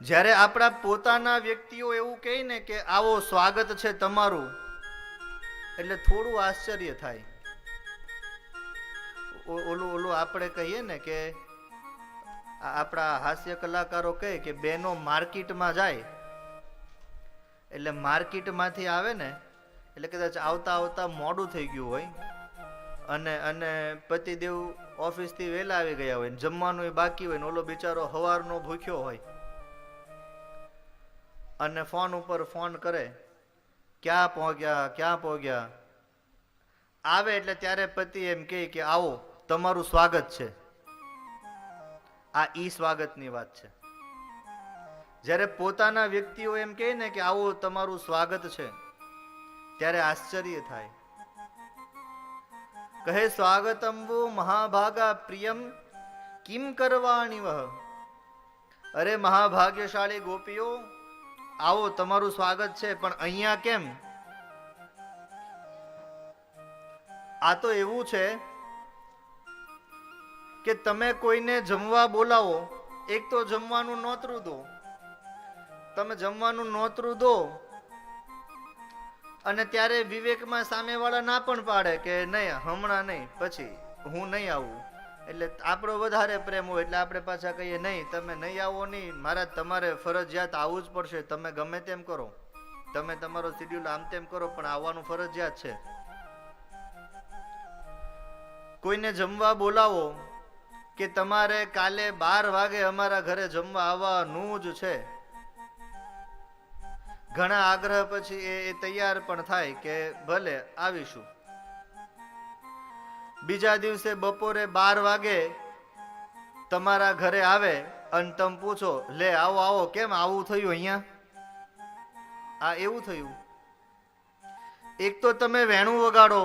જ્યારે આપણા પોતાના વ્યક્તિઓ એવું કહે ને કે આવો સ્વાગત છે તમારું, એટલે થોડું આશ્ચર્ય થાય. ઓલું ઓલું આપણે કહીએ ને કે આપણા હાસ્ય કલાકારો કહે કે બેનો માર્કેટમાં જાય. એટલે માર્કેટમાંથી આવે ને, એટલે કદાચ આવતા આવતા મોડું થઈ ગયું હોય. અને અને પતિદેવ ઓફિસથી વહેલા આવી ગયા હોય જમવાનું બાકી હોય ને, ઓલો બિચારો હવારનો ભૂખ્યો હોય. અને ફોન ઉપર ફોન કરે, ક્યાં પહોંચ્યા? ક્યાં પહોંચ્યા? આવે એટલે ત્યારે પતિ એમ કહે કે, આવો, તમારું સ્વાગત છે. આ ઈ સ્વાગતની વાત છે. જ્યારે પોતાના વ્યક્તિઓ એમ કહે ને કે, આવો, તમારું સ્વાગત છે. ત્યારે આશ્ચર્ય થાય. કહે સ્વાગતમ વો મહાભાગા પ્રિયમ કિમ કરવાણી વહ અરે, મહાભાગ્યશાળી ગોપીઓ આવો, તમારું સ્વાગત છે, પણ અહીંયા કેમ? આ તો એવું છે કે તમે કોઈને જમવા બોલાવો, એક તો જમવાનું નોતરું દો. તમે જમવાનું નોતરું દો અને ત્યારે વિવેકમાં સામેવાળા ના પણ પાડે કે, નહીં, હમણાં નહીં, પછી હું નહીં આવું. એટલે આપણો વધારે પ્રેમ હોય એટલે આપણે પાછા કહીએ, નહીં, તમે નહીં આવો નહીં. મારા તમારે ફરજિયાત આવવું જ પડશે. તમે ગમે તેમ કરો. તમે તમારો શિડ્યુલ આમ તેમ કરો, પણ આવવાનું ફરજિયાત છે. કોઈને જમવા બોલાવો કે તમારે કાલે બાર વાગે અમારા ઘરે જમવા આવવાનું જ છે. ઘણા આગ્રહ પછી એ તૈયાર પણ થાય કે ભલે, આવીશું. બીજા દિવસે બપોરે બાર વાગે તમારા ઘરે આવે અને તમે પૂછો, લે, આવો આવો, કેમ આવું થયું અહીંયા? આ એવું થયું. એક તો તમે વેણું વગાડો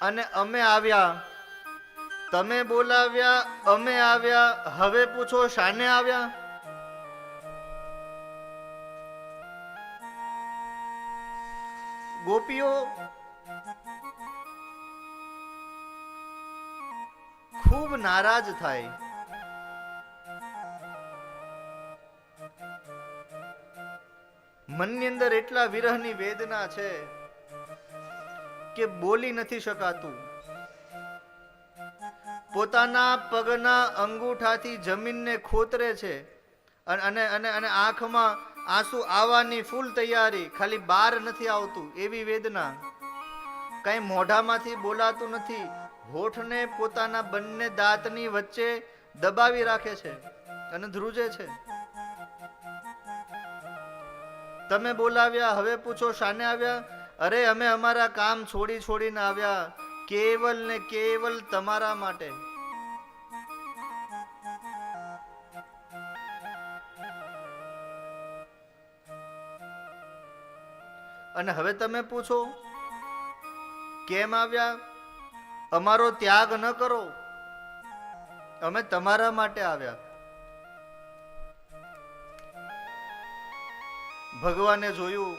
અને અમે આવ્યા. તમે બોલાવ્યા, અમે આવ્યા, હવે પૂછો, શાને આવ્યા? ગોપીઓ ખૂબ નારાજ થાય. મનની અંદર એટલા વિરહની વેદના છે કે બોલી નથી શકાતું. પોતાના પગના અંગૂઠાથી જમીનને ખોતરે છે અને અને અને આંખમાં આંસુ આવવાની ફૂલ તૈયારી, ખાલી બહાર નથી આવતું એવી વેદના. કઈ મોઢામાંથી બોલાતું નથી હોઠને પોતાના બંને દાંતની વચ્ચે દબાવી રાખે છે અને ધ્રુજે છે. તમે બોલાવ્યા, હવે પૂછો શાને આવ્યા? અરે, અમે અમારા કામ છોડી છોડીને આવ્યા. કેવલ ને કેવલ તમારા માટે. અને હવે તમે પૂછો, કેમ આવ્યા? અમારો ત્યાગ ન કરો. અમે તમારા માટે આવ્યા. ભગવાને જોયું,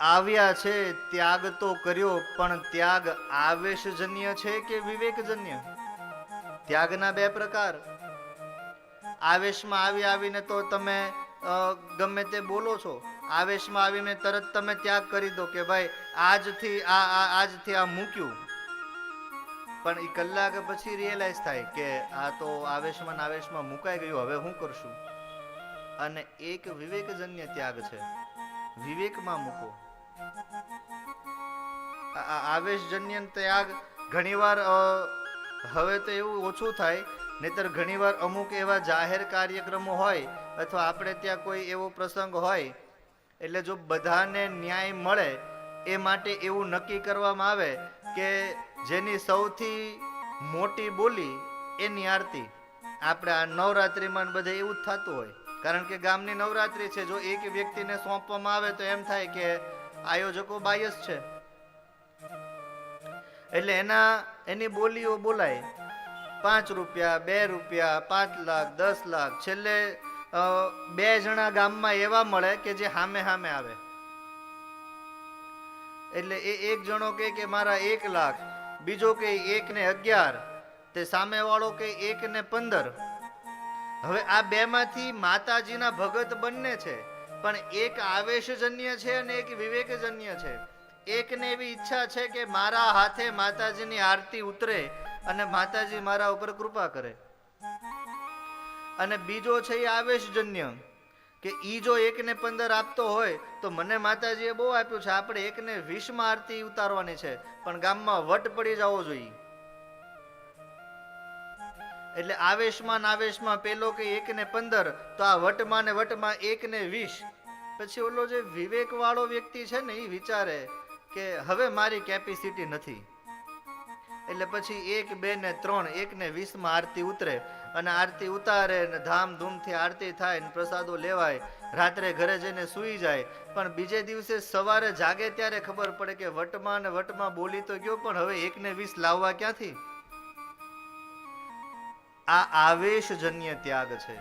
આવ્યા છે, ત્યાગ તો કર્યો, પણ ત્યાગ આવેશજન્ય છે કે વિવેકજન્ય? ત્યાગના બે પ્રકાર. આવેશમાં આવી આવીને તો તમે ગમે તે બોલો છો, આવેશમાં આવીને તરત તમે ત્યાગ કરી દો કે ભાઈ, આજથી આ આજથી આ મૂક્યું. પણ એ કલાક પછી રિયલાઇઝ થાય કે આ તો આવેશમાં આવેશમાં મુકાઈ ગયું, હવે હું કરશું? અને એક વિવેકજન્ય ત્યાગ છે. વિવેકમાં મૂકો. આવેશજન્ય ત્યાગ ઘણીવાર હવે તો એવું ઓછું થાય, નહીતર ઘણીવાર અમુક એવા જાહેર કાર્યક્રમો હોય અથવા આપણે ત્યાં કોઈ એવો પ્રસંગ હોય, એટલે જો બધાને ન્યાય મળે, એ માટે એવું નક્કી કરવામાં આવે કે જેની સૌથી મોટી બોલી એની આરતી આપણે આ નવરાત્રિમાં બધે એવું જ થતું હોય. કારણ કે ગામની નવરાત્રિ છે, જો એક વ્યક્તિને સોંપવામાં આવે તો એમ થાય કે આયોજકો બાયસ છે. એટલે એના એની બોલીઓ બોલાય. પાંચ રૂપિયા, બે રૂપિયા, પાંચ લાખ, દસ લાખ, છેલ્લે બે જણા ગામમાં એવા મળે કે જે હામે હામે આવે. એટલે એ એક જણો કે કે મારા એક લાખ, બીજો કે એક ને અગિયાર, તે સામેવાળો કે એક ને પંદર. હવે આ બેમાંથી માતાજીના ભગત બંને છે, પણ એક આવેશજન્ય છે અને એક વિવેકજન્ય છે. એકને એવી ઈચ્છા છે કે મારા હાથે માતાજીની આરતી ઉતરે અને માતાજી મારા ઉપર કૃપા કરે. અને બીજો છે એ આવેશજન્ય કે ઈ જો એકને પંદર આપતો હોય તો મને માતાજીએ બહુ આપ્યું છે. આપણે એકને વીસમાં આરતી ઉતારવાની છે, પણ ગામમાં વટ પડી જવો જોઈએ. એટલે આવેશમાં નાવેશમાં પેલો કે એક ને પંદર, તો આ વટમાં ને વટમાં એક ને વીસ. પછી ઓલો જે વિવેક વાળો વ્યક્તિ છે ને એ વિચારે કે હવે મારી કેપેસિટી નથી. એટલે પછી એક, બે ને ત્રણ, એક ને વીસમાં આરતી ઉતરે અને આરતી ઉતારે ને ધામધૂમથી આરતી થાય ને પ્રસાદો લેવાય. રાત્રે ઘરે જઈને સૂઈ જાય. પણ બીજે દિવસે સવારે જાગે ત્યારે ખબર પડે કે વટમાં ને વટમાં બોલી તો ગયો, પણ હવે એક ને વીસ લાવવા ક્યાંથી? આ આવેશજન્ય ત્યાગ છે.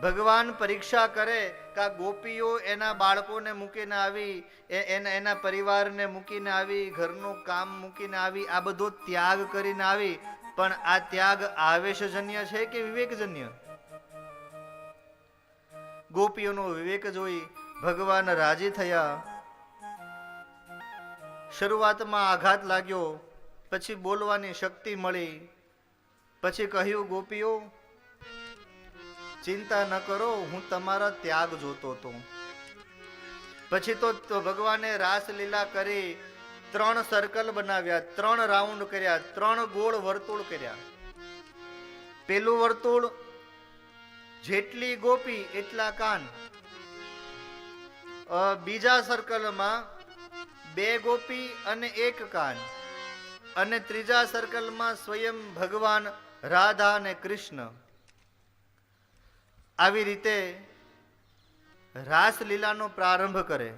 ભગવાન પરીક્ષા કરે કે આ ગોપીઓ એના બાળકોને મૂકીને આવી એના એના પરિવારને મૂકીને આવી, ઘરનું કામ મૂકીને આવી, આ બધો ત્યાગ કરીને આવી. પણ આ ત્યાગ આવેશજન્ય છે કે વિવેકજન્ય? ગોપીઓનો વિવેક જોઈ ભગવાન રાજી થયા. શરૂઆતમાં આઘાત લાગ્યો, પછી બોલવાની શક્તિ મળી. પછી કહ્યું, ગોપીઓ ચિંતા ન કરો, હું તમારા ત્યાગ જોતો હતો. પછી તો ભગવાને રાસલીલા કરી ત્રણ સર્કલ બનાવ્યા, ત્રણ રાઉન્ડ કર્યા, ત્રણ ગોળ વર્તુળ કર્યા. પેલું વર્તુળ, જેટલી ગોપી એટલા કાન. બીજા સર્કલમાં બે ગોપી અને એક કાન. અને ત્રીજા સર્કલમાં સ્વયં ભગવાન રાધા અને કૃષ્ણ. આવી રીતે રાસલીલાનો પ્રારંભ કરે.